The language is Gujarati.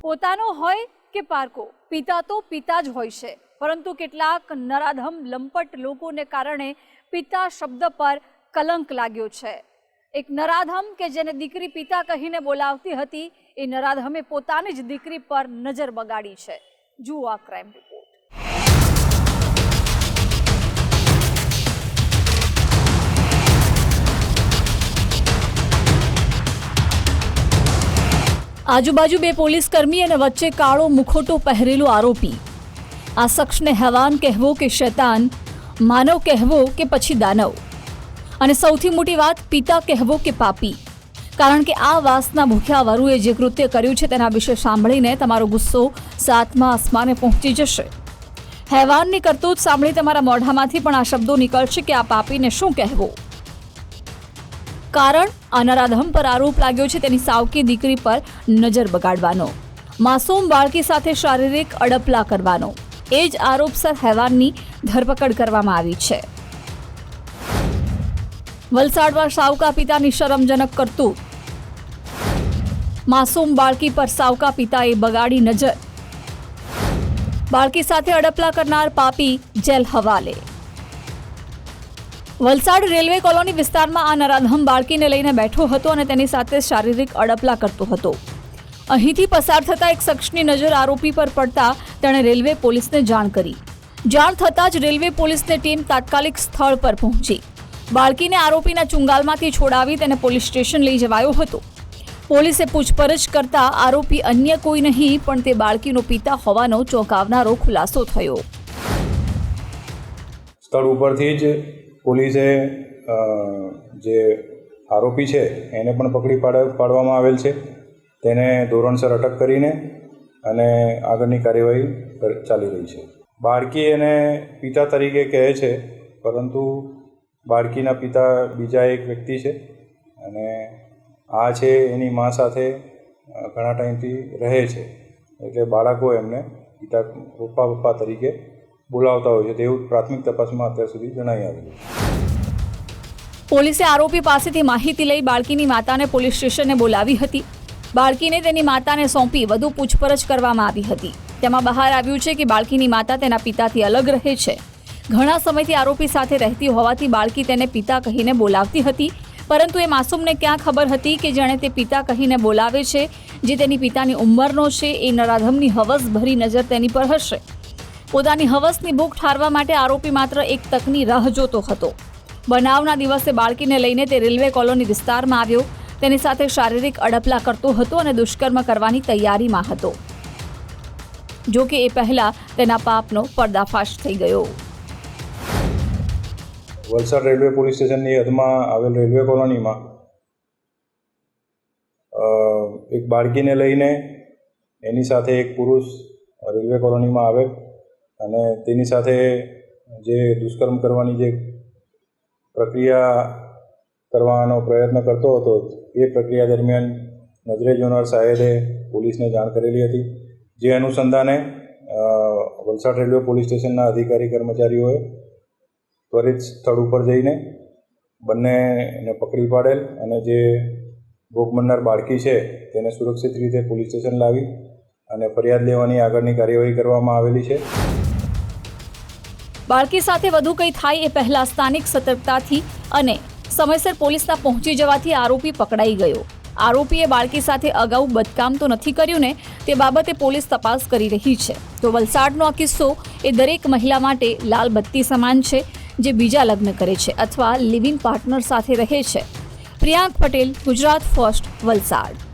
પોતાનો હોય કે પારકો? પિતા તો પિતા જ હોય છે. પરંતુ કેટલાક નરાધમ, લંપટ લોકોને કારણે પિતા શબ્દ પર કલંક લાગ્યો છે. એક નરાધમ કે જેને દીકરી પિતા કહીને બોલાવતી હતી, એ નરાધમે પોતાની જ દીકરી પર નજર બગાડી છે. જુઓ આ ક્રાઇમ આજુબાજુ બે પોલીસ કર્મી અને વચ્ચે કાળો મુખોટો પહેરેલો આરોપી. આ શખ્સને હેવાન કહેવો કે શૈતાન, માનવ કહેવો કે પછી દાનવ. અને સૌથી મોટી વાત, પિતા કહેવો કે પાપી. કારણ કે આ વાસના ભૂખ્યા વરુએ જે કૃત્ય કર્યું છે તેના વિશે સાંભળીને તમારો ગુસ્સો સાતમા આસમાને પહોંચી જશે. હેવાનની કરતૂત સાંભળી તમારા મોઢામાંથી પણ આ શબ્દો નીકળશે કે આ પાપીને શું કહેવું? કારણ આ પર આરોપ લાગ્યો છે તેની સાવકી દીકરી પર નજર બગાડવાનો. માસૂમ બાળકી સાથે શારીરિક અડપલા કરવાનો. એ જ આરોપસર હેવાનની ધરપકડ કરવામાં આવી છે. વલસાડમાં સાવકા પિતાની શરમજનક કરતું માસૂમ બાળકી પર સાવકા પિતાએ બગાડી નજર. બાળકી સાથે અડપલા કરનાર પાપી જેલ હવાલે. વલસાડ રેલવે કોલોની વિસ્તારમાં આ નરાધમ બાળકીને લઈને બેઠો હતો અને તેની સાથે શારીરિક અડપલા કરતો હતો. અહીંથી પસાર થતા એક શખ્સની નજર આરોપી પર પડતા તેણે રેલવે પોલીસને જાણ કરી. જાણ થતાં જ રેલવે પોલીસની ટીમ તાત્કાલિક સ્થળ પર પહોંચી. બાળકીને આરોપીના ચુંગાલમાંથી છોડાવી તેને પોલીસ સ્ટેશન લઈ જવાયો હતો. પોલીસે પૂછપરછ કરતા આરોપી અન્ય કોઈ નહીં, પણ તે બાળકીનો પિતા હોવાનો ચોંકાવનારો ખુલાસો થયો. સ્થળ ઉપરથી જ પોલીસે જે આરોપી છે, એને પણ પકડી પાડ, પાડવામાં આવેલ છે. તેને ધોરણસર અટક કરીને અને આગળની કાર્યવાહી ચાલી રહી છે. બાળકી એને પિતા તરીકે કહે છે, પરંતુ બાળકીના પિતા બીજા એક વ્યક્તિ છે અને આ છે એની મા સાથે ઘણા ટાઈમથી રહે છે. એટલે બાળકો એમને પિતા, પપ્પા પપ્પા તરીકે બોલાવતા હોય છે તેવું પ્રાથમિક તપાસમાં અત્યાર સુધી જણાઈ આવ્યું પોલીસે આરોપી પાસેથી માહિતી લઈ બાળકીની માતાને પોલીસ સ્ટેશને બોલાવી હતી. બાળકીને તેની માતાને સોંપી વધુ પૂછપરછ કરવામાં આવી હતી. તેમાં બહાર આવ્યું છે કે બાળકીની માતા તેના પિતાથી અલગ રહે છે. ઘણા સમયથી આરોપી સાથે રહેતી હોવાથી બાળકી તેને પિતા કહીને બોલાવતી હતી. પરંતુ એ માસૂમને ક્યાં ખબર હતી કે જેણે તે પિતા કહીને બોલાવે છે? જે તેની પિતાની ઉંમરનો છે એ નરાધમની હવસ ભરી નજર તેની પર હશે. પોતાની હવસની ભૂખ ઠારવા માટે આરોપી માત્ર એક તકની રાહ જોતો હતો. બનાવના દિવસે બાળકીને લઈને તે રેલવે કોલોની વિસ્તારમાં આવ્યો. તેની સાથે શારીરિક અડપલા કરતો હતો અને દુષ્કર્મ કરવાની તૈયારીમાં હતો. જો કે એ પહેલા તેના પાપનો પર્દાફાશ થઈ ગયો. વલસાડ રેલવે પોલીસ સ્ટેશનની હદમાં આવેલ રેલવે કોલોનીમાં એક બાળકીને લઈને એની સાથે એક પુરુષ રેલવે કોલોનીમાં આવેલ અને તેની સાથે જે દુષ્કર્મ કરવાની જે પ્રક્રિયા કરવાનો પ્રયત્ન કરતો હતો, એ પ્રક્રિયા દરમિયાન નજરે જોનાર સાહેબે પોલીસને જાણ કરેલી હતી. જે અનુસંધાને વલસાડ રેલવે પોલીસ સ્ટેશનના અધિકારી કર્મચારીઓએ ત્વરિત સ્થળ ઉપર જઈને બંનેને પકડી પાડેલ અને જે ભોગ બનનાર બાળકી છે તેને સુરક્ષિત રીતે પોલીસ સ્ટેશન લાવી અને ફરિયાદ લેવાની આગળની કાર્યવાહી કરવામાં આવેલી છે. બાળકી સાથે વધુ કંઈ થાય એ પહેલા સ્થાનિક સતર્કતાથી અને સમયસર પોલીસના પહોંચી જવાથી આરોપી પકડાઈ ગયો. આરોપીએ બાળકી સાથે અગાઉ બદકામ તો નથી કર્યું ને, તે બાબતે પોલીસ તપાસ કરી રહી છે. તો વલસાડનો આ કિસ્સો એ દરેક મહિલા માટે લાલ બત્તી સમાન છે, જે બીજા લગ્ન કરે છે અથવા લિવિંગ પાર્ટનર સાથે રહે છે. પ્રિયાંક પટેલ, ગુજરાત ફર્સ્ટ, વલસાડ.